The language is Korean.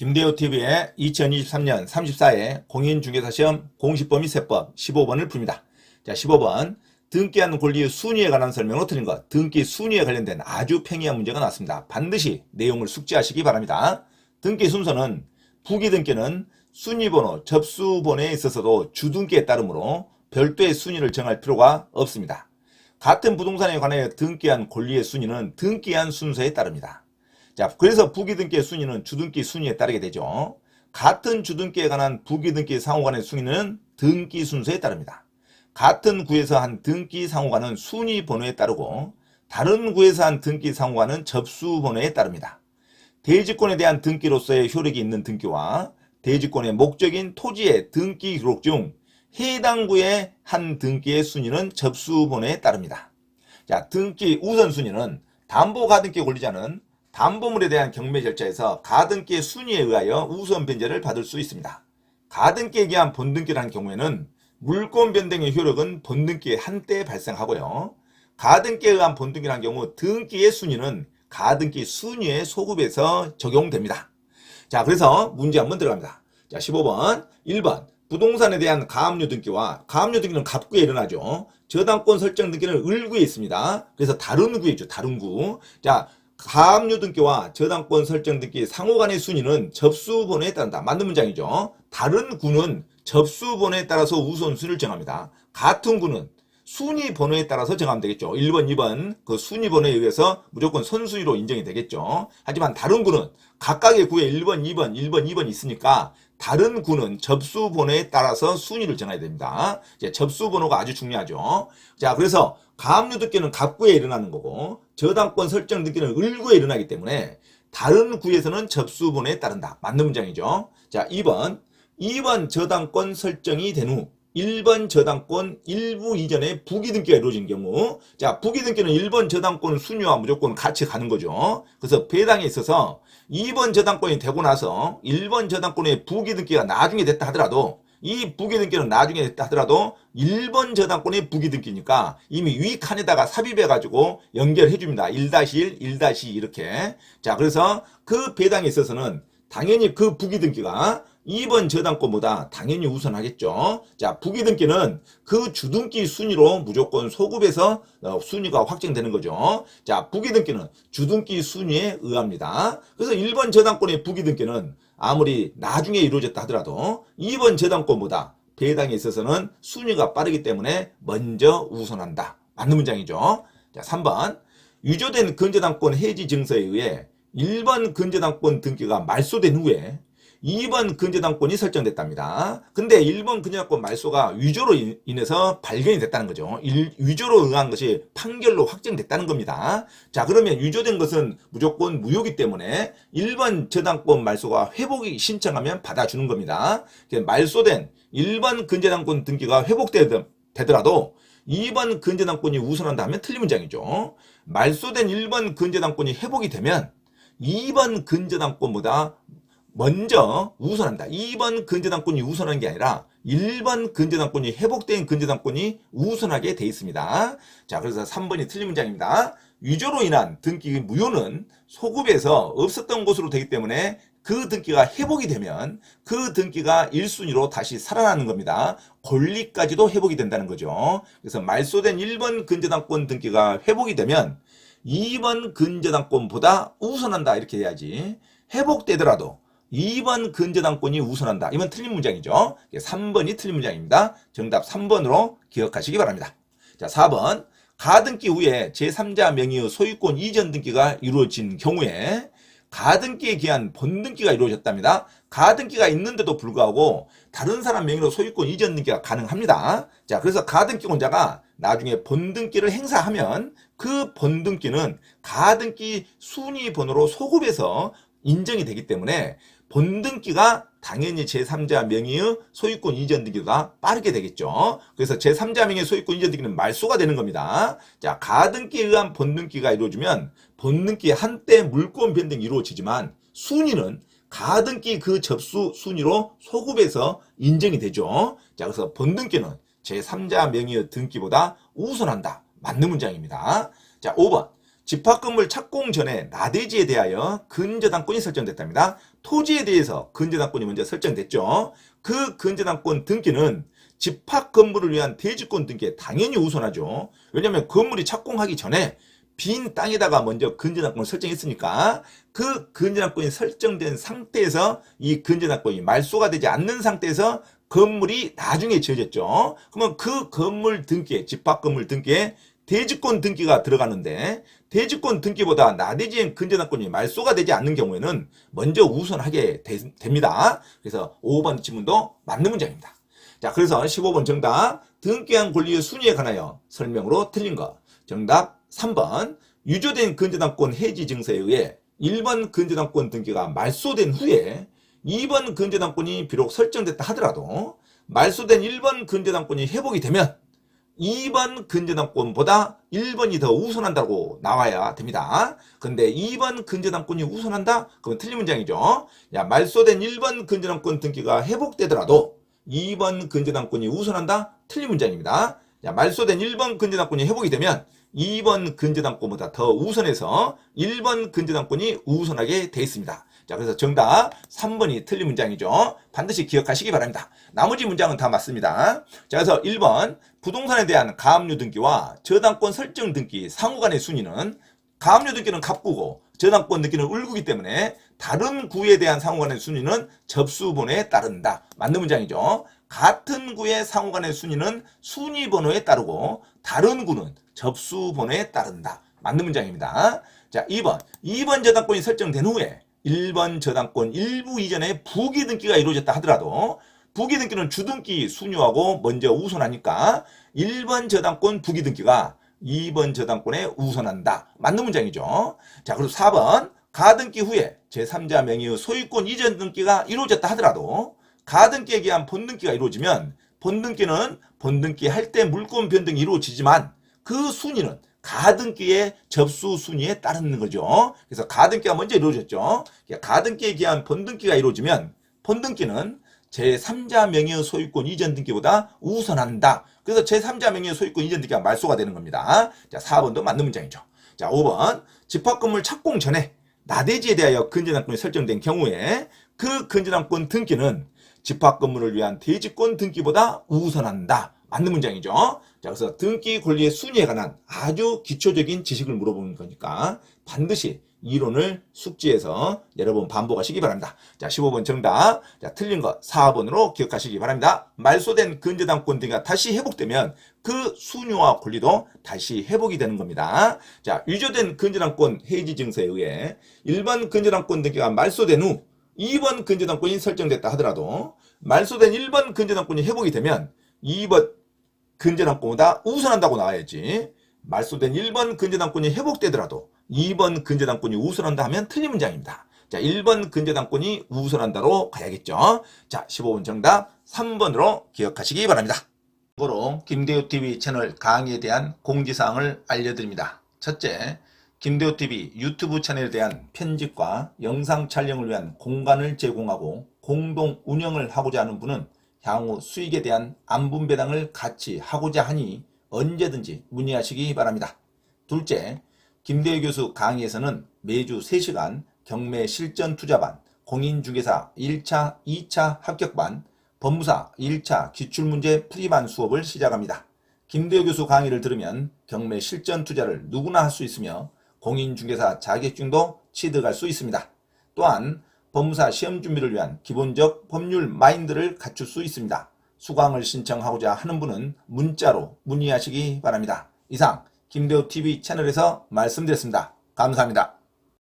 김대호 TV의 2023년 34회 공인중개사 시험 공시범위 세법 15번을 풉니다. 자, 15번. 등기한 권리의 순위에 관한 설명으로 드린 것. 등기 순위에 관련된 아주 팽이한 문제가 나왔습니다. 반드시 내용을 숙지하시기 바랍니다. 등기 순서는 부기등기는 순위번호, 접수번호에 있어서도 주등기에 따르므로 별도의 순위를 정할 필요가 없습니다. 같은 부동산에 관하여 등기한 권리의 순위는 등기한 순서에 따릅니다. 자, 그래서 부기등기의 순위는 주등기 순위에 따르게 되죠. 같은 주등기에 관한 부기등기 상호간의 순위는 등기 순서에 따릅니다. 같은 구에서 한 등기 상호간은 순위 번호에 따르고 다른 구에서 한 등기 상호간은 접수 번호에 따릅니다. 대지권에 대한 등기로서의 효력이 있는 등기와 대지권의 목적인 토지의 등기 기록 중 해당 구의 한 등기의 순위는 접수 번호에 따릅니다. 자, 등기 우선 순위는 담보 가등기 권리자는 담보물에 대한 경매 절차에서 가등기의 순위에 의하여 우선 변제를 받을 수 있습니다. 가등기에 기한 본등기라는 경우에는 물권 변동의 효력은 본등기에 한때 발생하고요. 가등기에 의한 본등기라는 경우 등기의 순위는 가등기 순위에 소급해서 적용됩니다. 자, 그래서 문제 한번 들어갑니다. 자, 15번. 1번. 부동산에 대한 가압류 등기와 가압류 등기는 갑구에 일어나죠. 저당권 설정 등기는 을구에 있습니다. 그래서 다른 구에 있죠. 다른 구. 자, 가압류 등기와 저당권 설정 등기 상호 간의 순위는 접수 번호에 따른다. 맞는 문장이죠. 다른 구는 접수 번호에 따라서 우선순위를 정합니다. 같은 구는 순위 번호에 따라서 정하면 되겠죠. 1번, 2번 그 순위 번호에 의해서 무조건 선순위로 인정이 되겠죠. 하지만 다른 구는 각각의 구에 1번, 2번, 1번, 2번 있으니까 다른 구는 접수 번호에 따라서 순위를 정해야 됩니다. 이제 접수 번호가 아주 중요하죠. 자, 그래서 가압류 등기는 갑구에 일어나는 거고 저당권 설정 등기는 을구에 일어나기 때문에 다른 구에서는 접수 번호에 따른다. 맞는 문장이죠. 자, 2번. 2번 저당권 설정이 된 후 1번 저당권 일부 이전에 부기 등기가 이루어진 경우 자 부기 등기는 1번 저당권 순위와 무조건 같이 가는 거죠. 그래서 배당에 있어서 2번 저당권이 되고 나서 1번 저당권의 부기 등기가 나중에 됐다 하더라도 이 부기 등기는 나중에 하더라도 1번 저당권의 부기 등기니까 이미 위 칸에다가 삽입해 가지고 연결해 줍니다. 1-1, 1-2 이렇게. 자, 그래서 그 배당에 있어서는 당연히 그 부기 등기가 2번 저당권보다 당연히 우선하겠죠. 자, 부기 등기는 그 주등기 순위로 무조건 소급해서 어, 순위가 확정되는 거죠. 자, 부기 등기는 주등기 순위에 의합니다. 그래서 1번 저당권의 부기 등기는 아무리 나중에 이루어졌다 하더라도 2번 저당권보다 배당에 있어서는 순위가 빠르기 때문에 먼저 우선한다. 맞는 문장이죠. 자, 3번. 유조된 근저당권 해지 증서에 의해 1번 근저당권 등기가 말소된 후에 2번 근저당권이 설정됐답니다. 근데 1번 근저당권 말소가 위조로 인- 인해서 발견이 됐다는 거죠. 일- 위조로 응한 것이 판결로 확정됐다는 겁니다. 자, 그러면 위조된 것은 무조건 무효기 때문에 1번 저당권 말소가 회복이 신청하면 받아주는 겁니다. 말소된 1번 근저당권 등기가 회복되더라도 2번 근저당권이 우선한다 하면 틀린 문장이죠. 말소된 1번 근저당권이 회복이 되면 2번 근저당권보다 먼저 우선한다. 2번 근저당권이 우선한 게 아니라 1번 근저당권이 회복된 근저당권이 우선하게 돼 있습니다. 자, 그래서 3번이 틀린 문장입니다. 위조로 인한 등기 무효는 소급에서 없었던 것으로 되기 때문에 그 등기가 회복이 되면 그 등기가 1순위로 다시 살아나는 겁니다. 권리까지도 회복이 된다는 거죠. 그래서 말소된 1번 근저당권 등기가 회복이 되면 2번 근저당권보다 우선한다 이렇게 해야지 회복되더라도 2번 근저당권이 우선한다. 이건 틀린 문장이죠. 3번이 틀린 문장입니다. 정답 3번으로 기억하시기 바랍니다. 자, 4번. 가등기 후에 제3자 명의의 소유권 이전 등기가 이루어진 경우에 가등기에 기한 본등기가 이루어졌답니다. 가등기가 있는데도 불구하고 다른 사람 명의로 소유권 이전 등기가 가능합니다. 자, 그래서 가등기권자가 나중에 본등기를 행사하면 그 본등기는 가등기 순위 번호로 소급해서 인정이 되기 때문에 본등기가 당연히 제3자 명의의 소유권 이전 등기가 빠르게 되겠죠. 그래서 제3자 명의의 소유권 이전 등기는 말소가 되는 겁니다. 자, 가등기에 의한 본등기가 이루어지면 본등기 한때 물권 변동이 이루어지지만 순위는 가등기 그 접수 순위로 소급해서 인정이 되죠. 자, 그래서 본등기는 제3자 명의의 등기보다 우선한다. 맞는 문장입니다. 자, 5번. 집합건물 착공 전에 나대지에 대하여 근저당권이 설정됐답니다. 토지에 대해서 근저당권이 먼저 설정됐죠. 그 근저당권 등기는 집합 건물을 위한 대지권 등기에 당연히 우선하죠. 왜냐하면 건물이 착공하기 전에 빈 땅에다가 먼저 근저당권을 설정했으니까 그 근저당권이 설정된 상태에서 이 근저당권이 말소가 되지 않는 상태에서 건물이 나중에 지어졌죠. 그러면 그 건물 등기에 집합 건물 등기에 대지권 등기가 들어가는데 대지권 등기보다 나대지행 근저당권이 말소가 되지 않는 경우에는 먼저 우선하게 되- 됩니다. 그래서 5번 지문도 맞는 문장입니다. 자, 그래서 15번 정답 등기한 권리의 순위에 관하여 설명으로 틀린 거. 정답 3번 유조된 근저당권 해지 증서에 의해 1번 근저당권 등기가 말소된 후에 2번 근저당권이 비록 설정됐다 하더라도 말소된 1번 근저당권이 회복이 되면 2번 근저당권보다 1번이 더 우선한다고 나와야 됩니다. 근데 2번 근저당권이 우선한다? 그건 틀린 문장이죠. 야, 말소된 1번 근저당권 등기가 회복되더라도 2번 근저당권이 우선한다? 틀린 문장입니다. 야, 말소된 1번 근저당권이 회복이 되면 2번 근저당권보다 더 우선해서 1번 근저당권이 우선하게 돼 있습니다. 자, 그래서 정답 3번이 틀린 문장이죠. 반드시 기억하시기 바랍니다. 나머지 문장은 다 맞습니다. 자, 그래서 1번 부동산에 대한 가압류 등기와 저당권 설정 등기 상호 간의 순위는 가압류 등기는 갑구고 저당권 등기는 울구기 때문에 다른 구에 대한 상호 간의 순위는 접수번호에 따른다. 맞는 문장이죠. 같은 구의 상호 간의 순위는 순위 번호에 따르고 다른 구는 접수 번호에 따른다. 맞는 문장입니다. 자, 2번. 2번 저당권이 설정된 후에 1번 저당권 일부 이전에 부기 등기가 이루어졌다 하더라도 부기 등기는 주등기 순위하고 먼저 우선하니까 1번 저당권 부기 등기가 2번 저당권에 우선한다. 맞는 문장이죠. 자, 그리고 4번. 가등기 후에 제3자 명의의 소유권 이전 등기가 이루어졌다 하더라도 가등기에 기한 본등기가 이루어지면 본등기는 본등기 할 때 물권 변동이 이루어지지만 그 순위는 가등기의 접수 순위에 따르는 거죠. 그래서 가등기가 먼저 이루어졌죠. 가등기에 기한 본등기가 이루어지면 본등기는 제3자 명의의 소유권 이전 등기보다 우선한다. 그래서 제3자 명의의 소유권 이전 등기가 말소가 되는 겁니다. 자, 4번도 맞는 문장이죠. 자, 5번. 집합건물 착공 전에 나대지에 대하여 근저당권이 설정된 경우에 그 근저당권 등기는 집합건물을 위한 대지권 등기보다 우선한다. 맞는 문장이죠. 자, 그래서 등기 권리의 순위에 관한 아주 기초적인 지식을 물어보는 거니까 반드시 이론을 숙지해서 여러 번 반복하시기 바랍니다. 자, 15번 정답. 자, 틀린 거 4번으로 기억하시기 바랍니다. 말소된 근저당권 등기가 다시 회복되면 그 순위와 권리도 다시 회복이 되는 겁니다. 자, 유조된 근저당권 해지 증서에 의해 1번 근저당권 등기가 말소된 후 2번 근저당권이 설정됐다 하더라도 말소된 1번 근저당권이 회복이 되면 2번 근저당권보다 우선한다고 나와야지. 말소된 1번 근저당권이 회복되더라도 2번 근저당권이 우선한다 하면 틀린 문장입니다. 자, 1번 근저당권이 우선한다로 가야겠죠. 자, 15번 정답 3번으로 기억하시기 바랍니다. 참고로 김대호TV 채널 강의에 대한 공지사항을 알려드립니다. 첫째, 김대호TV 유튜브 채널에 대한 편집과 영상 촬영을 위한 공간을 제공하고 공동 운영을 하고자 하는 분은 향후 수익에 대한 안분 배당을 같이 하고자 하니 언제든지 문의하시기 바랍니다. 둘째, 김대호 교수 강의에서는 매주 3시간 경매 실전 투자반, 공인중개사 1차, 2차 합격반, 법무사 1차 기출문제 풀이반 수업을 시작합니다. 김대호 교수 강의를 들으면 경매 실전 투자를 누구나 할 수 있으며 공인중개사 자격증도 취득할 수 있습니다. 또한 법무사 시험 준비를 위한 기본적 법률 마인드를 갖출 수 있습니다. 수강을 신청하고자 하는 분은 문자로 문의하시기 바랍니다. 이상 김대호 TV 채널에서 말씀드렸습니다. 감사합니다.